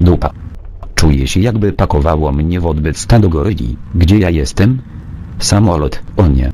Dupa. Czuję się jakby pakowało mnie w odbyt stado goryli. Gdzie ja jestem? Samolot, o nie.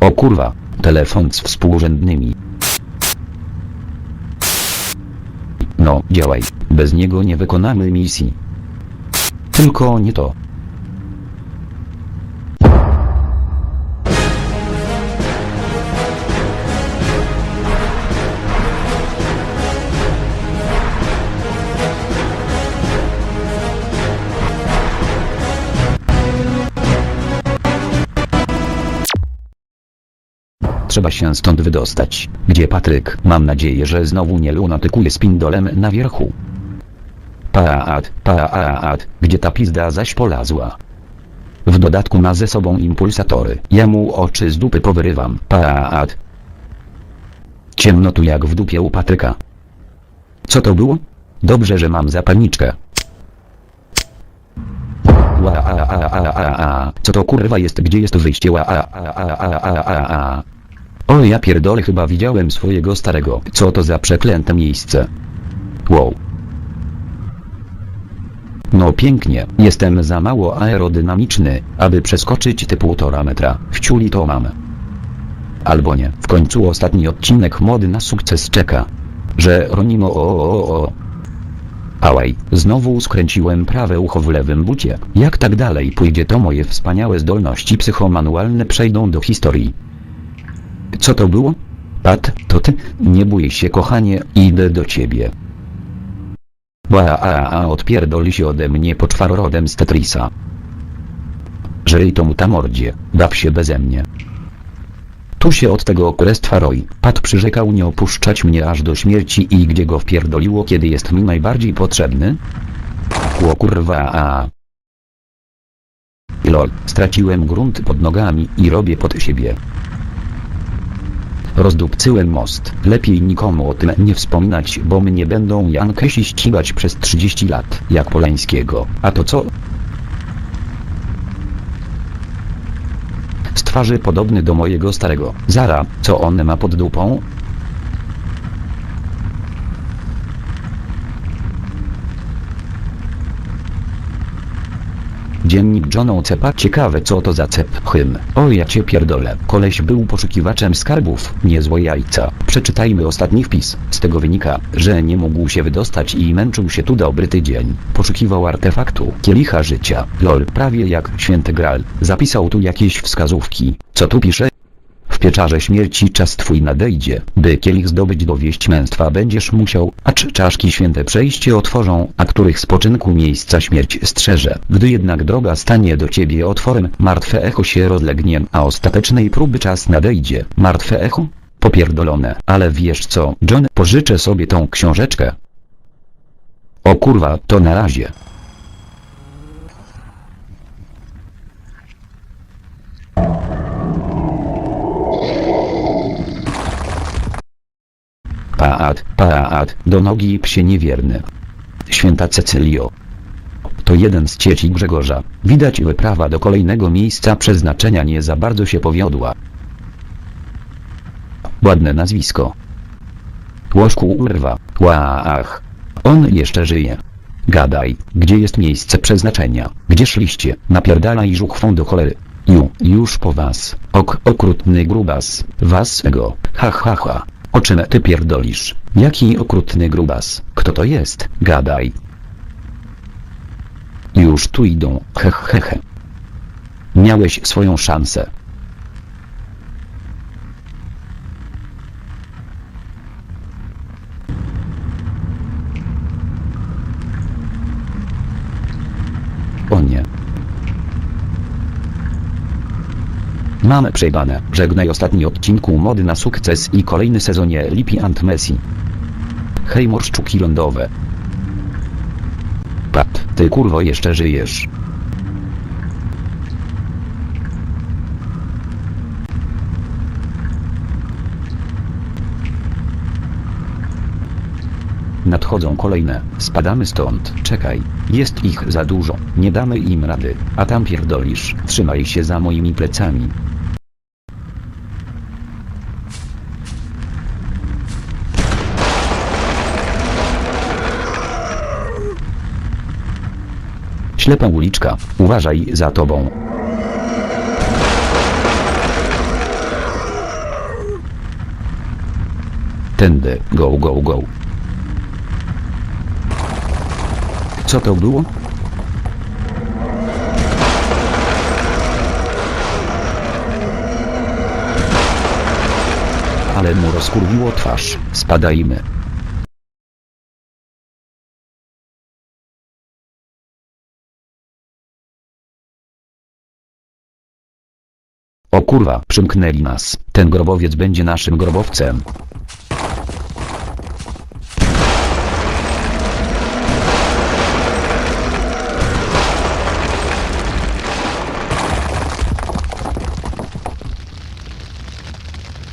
O kurwa, telefon z współrzędnymi. No, działaj, bez niego nie wykonamy misji. Tylko nie to. Trzeba się stąd wydostać. Gdzie Patryk? Mam nadzieję, że znowu nie lunatykuje z pindolem na wierchu. Paat, paat, gdzie ta pizda zaś polazła? W dodatku ma ze sobą impulsatory. Ja mu oczy z dupy powyrywam. Paat. Ciemno tu jak w dupie u Patryka. Co to było? Dobrze, że mam zapalniczkę. Ła, a, a, a, a, a. Co to kurwa jest? Gdzie jest wyjście? Ła, a, a, a, a, a, a. O ja pierdolę chyba widziałem swojego starego. Co to za przeklęte miejsce? Wow. No pięknie, jestem za mało aerodynamiczny, aby przeskoczyć te półtora metra. Wciuli to mam. Albo nie, w końcu ostatni odcinek mody na sukces czeka. Że Ronimo o o o o. Ałaj, znowu skręciłem prawe ucho w lewym bucie. Jak tak dalej pójdzie to moje wspaniałe zdolności psychomanualne przejdą do historii. Co to było? Pat, to ty? Nie bój się kochanie, idę do ciebie. Ła a a odpierdoli się ode mnie po czwarorodem z Tetrisa. Żyj to mu ta mordzie, baw się beze mnie. Tu się od tego krestwa roi. Pat przyrzekał nie opuszczać mnie aż do śmierci i gdzie go wpierdoliło kiedy jest mi najbardziej potrzebny? Ło kurwa a. Lol, straciłem grunt pod nogami i robię pod siebie. Rozdupcyłem most. Lepiej nikomu o tym nie wspominać, bo mnie będą Jankesi ścigać przez 30 lat, jak Polańskiego. A to co? Z twarzy podobny do mojego starego. Zara, co on ma pod dupą? Dziennik John Cepa ciekawe co to za cep hym. O ja cię pierdolę. Koleś był poszukiwaczem skarbów, niezłe jajca. Przeczytajmy ostatni wpis. Z tego wynika, że nie mógł się wydostać i męczył się tu dobry tydzień. Poszukiwał artefaktu, kielicha życia. Lol, prawie jak święty gral. Zapisał tu jakieś wskazówki. Co tu pisze? Pieczarze śmierci czas twój nadejdzie, by kielich zdobyć do wieść męstwa będziesz musiał, acz czaszki święte przejście otworzą, a których spoczynku miejsca śmierć strzeże. Gdy jednak droga stanie do ciebie otworem, martwe echo się rozlegnie, a ostatecznej próby czas nadejdzie. Martwe echo? Popierdolone. Ale wiesz co, John, pożyczę sobie tą książeczkę. O kurwa, to na razie. Paat, paat, do nogi psie niewierny. Święta Cecylio. To jeden z dzieci Grzegorza. Widać wyprawa do kolejnego miejsca przeznaczenia nie za bardzo się powiodła. Ładne nazwisko. Łożku urwa. Łach. On jeszcze żyje. Gadaj, gdzie jest miejsce przeznaczenia? Gdzie szliście? Napierdalaj żuchwą do cholery. Ju, już po was. Ok, okrutny grubas. Was ego. Ha ha ha. O czym ty pierdolisz? Jaki okrutny grubas? Kto to jest? Gadaj. Już tu idą. Hech hehe. Miałeś swoją szansę. O nie. Mamy przejebane. Żegnaj ostatni odcinku mody na sukces i kolejny sezonie Lipi and Messi. Hej morszczuki lądowe. Pat, ty kurwo jeszcze żyjesz. Nadchodzą kolejne. Spadamy stąd. Czekaj. Jest ich za dużo. Nie damy im rady. A tam pierdolisz. Trzymaj się za moimi plecami. Ślepa uliczka, uważaj za tobą. Tędy, go go go. Co to było? Ale mu rozkurwiło twarz. Spadajmy. O kurwa, przymknęli nas. Ten grobowiec będzie naszym grobowcem.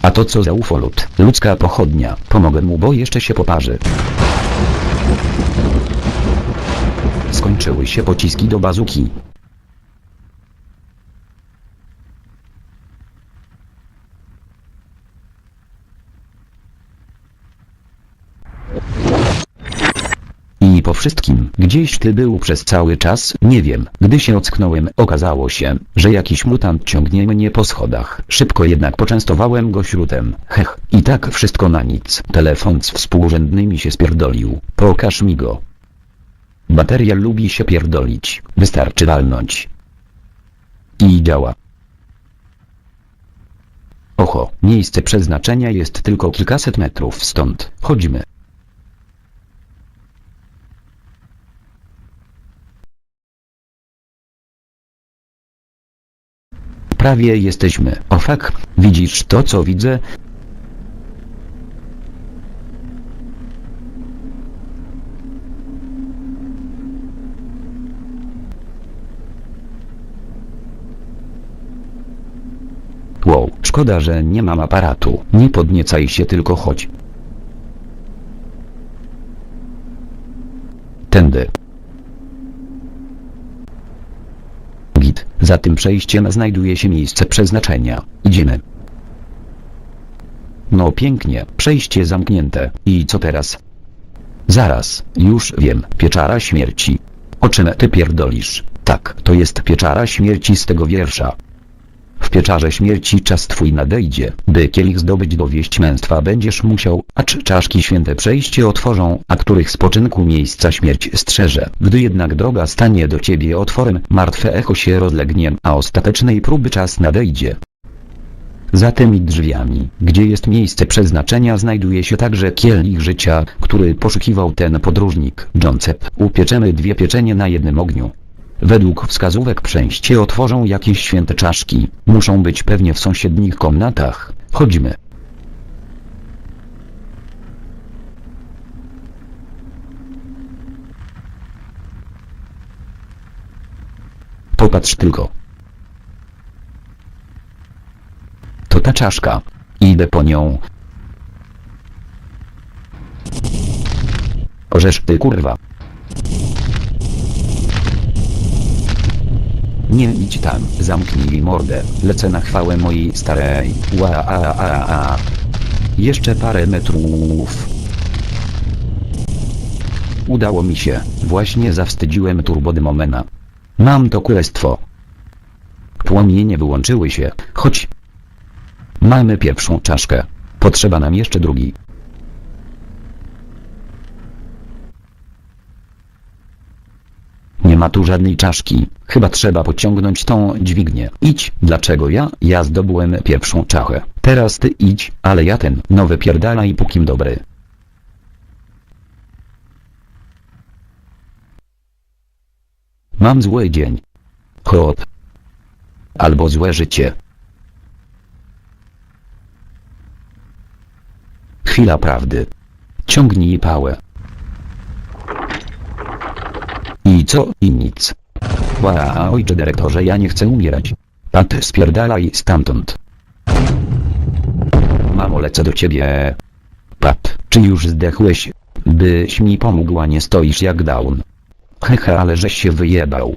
A to co za ufolut? Ludzka pochodnia. Pomogę mu, bo jeszcze się poparzy. Skończyły się pociski do bazuki. Wszystkim, gdzieś ty był przez cały czas, nie wiem, gdy się ocknąłem, okazało się, że jakiś mutant ciągnie mnie po schodach. Szybko jednak poczęstowałem go śrutem. Hech, i tak wszystko na nic. Telefon z współrzędnymi się spierdolił. Pokaż mi go. Bateria lubi się pierdolić, wystarczy walnąć. I działa. Oho, miejsce przeznaczenia jest tylko kilkaset metrów stąd. Chodźmy. Prawie jesteśmy. O fuck, widzisz to co widzę? Wow, szkoda, że nie mam aparatu. Nie podniecaj się tylko chodź. Tędy. Za tym przejściem znajduje się miejsce przeznaczenia. Idziemy. No pięknie, przejście zamknięte. I co teraz? Zaraz, już wiem, pieczara śmierci. O czym ty pierdolisz? Tak, to jest pieczara śmierci z tego wiersza. W pieczarze śmierci czas twój nadejdzie, by kielich zdobyć do wieść męstwa będziesz musiał, acz czaszki święte przejście otworzą, a których spoczynku miejsca śmierć strzeże. Gdy jednak droga stanie do ciebie otworem, martwe echo się rozlegnie, a ostatecznej próby czas nadejdzie. Za tymi drzwiami, gdzie jest miejsce przeznaczenia znajduje się także kielich życia, który poszukiwał ten podróżnik, Joncep. Upieczemy dwie pieczenie na jednym ogniu. Według wskazówek przejście otworzą jakieś święte czaszki. Muszą być pewnie w sąsiednich komnatach. Chodźmy. Popatrz tylko. To ta czaszka. Idę po nią. Orzesz ty kurwa. Nie idź tam, zamknij mordę, lecę na chwałę mojej starej. Ła a a a. Jeszcze parę metrów. Udało mi się, właśnie zawstydziłem turbodymomena. Mam to królestwo. Płomienie wyłączyły się, chodź. Mamy pierwszą czaszkę. Potrzeba nam jeszcze drugi. Nie ma tu żadnej czaszki. Chyba trzeba pociągnąć tą dźwignię. Idź. Dlaczego ja? Ja zdobyłem pierwszą czachę. Teraz ty idź, ale ja ten, nowy pierdalaj pókim dobry. Mam zły dzień. Hop. Albo złe życie. Chwila prawdy. Ciągnij pałę. I co? I nic. Ła, ojcze dyrektorze, ja nie chcę umierać. Pat, spierdalaj stamtąd. Mamo, lecę do ciebie. Pat, czy już zdechłeś? Byś mi pomógł, a nie stoisz jak down. Hehe, ale żeś się wyjebał.